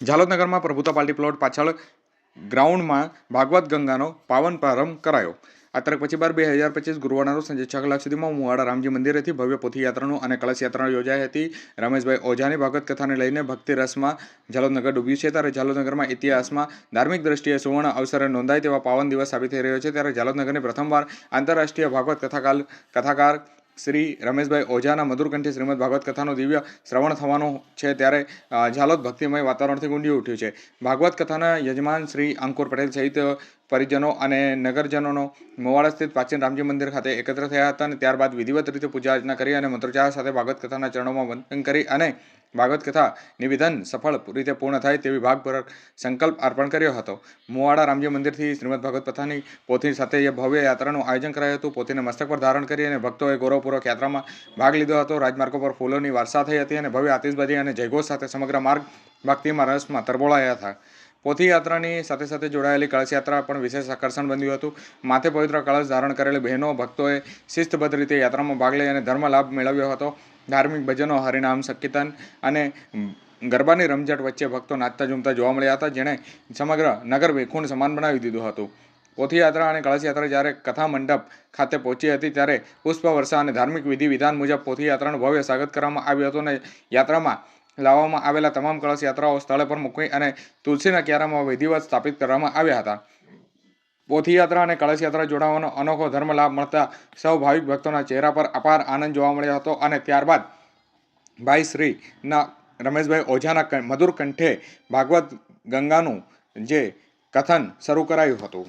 ઝાલોદ નગરમાં પ્રભુતા party plot પાછળ ગ્રાઉન્ડમાં ભાગવત ગંગાનો પાવન પ્રારંભ કરાયો. આ તરફ પછી બાર બે હજાર પચીસ ગુરુવારના રોજ સાંજે છ કલાક સુધીમાં મુવાડા રામજી મંદિરેથી ભવ્ય પોથીયાત્રાનું અને કળશ યાત્રા યોજાઈ હતી. રમેશભાઈ ઓઝાની ભાગવત કથાને લઈને ભક્તિ રસમાં ઝાલોદ નગર ડૂબ્યું છે. ત્યારે ઝાલોદનગરમાં ઇતિહાસમાં ધાર્મિક દ્રષ્ટિએ સુવર્ણ અવસરે નોંધાય તેવા પાવન દિવસ સાબિત થઈ રહ્યો છે. ત્યારે ઝાલોદ નગરની પ્રથમવાર આંતરરાષ્ટ્રીય ભાગવત કથાકાલ કથાકાર શ્રી રમેશભાઈ ઓઝાના મધુરકંઠી શ્રીમદ ભાગવત કથાનું દિવ્ય શ્રવણ થવાનું છે ત્યારે ઝાલોદ ભક્તિમય વાતાવરણથી ગુંજી ઉઠ્યું છે. ભાગવત કથાના યજમાન શ્રી અંકુર પટેલ સહિત પરિજનો અને નગરજનોનો મોવાડા સ્થિત પ્રાચીન રામજી મંદિર ખાતે એકત્ર થયા હતા અને ત્યારબાદ વિધિવત રીતે પૂજા અર્ચના કરી અને મંત્રોચ્ચાર સાથે ભાગવત કથાના ચરણોમાં વંદન કરી અને ભાગવત કથા નિવેદન સફળ રીતે પૂર્ણ થાય તેવી ભાગપૂર્વક સંકલ્પ અર્પણ કર્યો હતો. મોવાડા રામજી મંદિરથી શ્રીમદ ભાગવત કથાની પોથી સાથે એ ભવ્ય યાત્રાનું આયોજન કરાયું હતું. પોતીને મસ્તક પર ધારણ કરી અને ભક્તોએ ગૌરવપૂર્વક યાત્રામાં ભાગ લીધો હતો. રાજમાર્ગો પર ફૂલોની વર્ષા થઈ હતી અને ભવ્ય આતિશબાજી અને જયઘોષ સાથે સમગ્ર માર્ગ ભક્તિમાં રસમાં તરબોળાયા હતા. પોથી યાત્રાની સાથે સાથે જોડાયેલી કળશ યાત્રા પણ વિશેષ આકર્ષણ બન્યું હતું. માથે પવિત્ર કળશ ધારણ કરેલી બહેનો ભક્તોએ શિસ્તબદ્ધ રીતે યાત્રામાં ભાગ લઈ અને ધર્મ લાભ મેળવ્યો હતો. ધાર્મિક ભજનો, હરિનામ, સંકીર્તન અને ગરબાની રમઝટ વચ્ચે ભક્તો નાચતા ઝૂમતા જોવા મળ્યા હતા, જેણે સમગ્ર નગર વેખુણ સમાન બનાવી દીધું હતું. પોથીયાત્રા અને કળશયાત્રા જ્યારે કથા મંડપ ખાતે પહોંચી હતી, ત્યારે પુષ્પ અને ધાર્મિક વિધિ વિધાન મુજબ પોથીયાત્રાનું ભવ્ય સ્વાગત કરવામાં આવ્યું હતું અને યાત્રામાં લાવવામાં આવેલા તમામ કળશ યાત્રાઓ સ્થળે પર મૂકી અને તુલસીના ક્યારામાં વિધિવત સ્થાપિત કરવામાં આવ્યા હતા. પોથી યાત્રા અને કળશ યાત્રા જોડાવાનો અનોખો ધર્મ લાભ મળતા સૌ ભાવિક ભક્તોના ચહેરા પર અપાર આનંદ જોવા મળ્યો હતો અને ત્યારબાદ ભાઈ શ્રીના રમેશભાઈ ઓઝાના મધુર કંઠે ભાગવત ગંગાનું જે કથન શરૂ કરાયું હતું.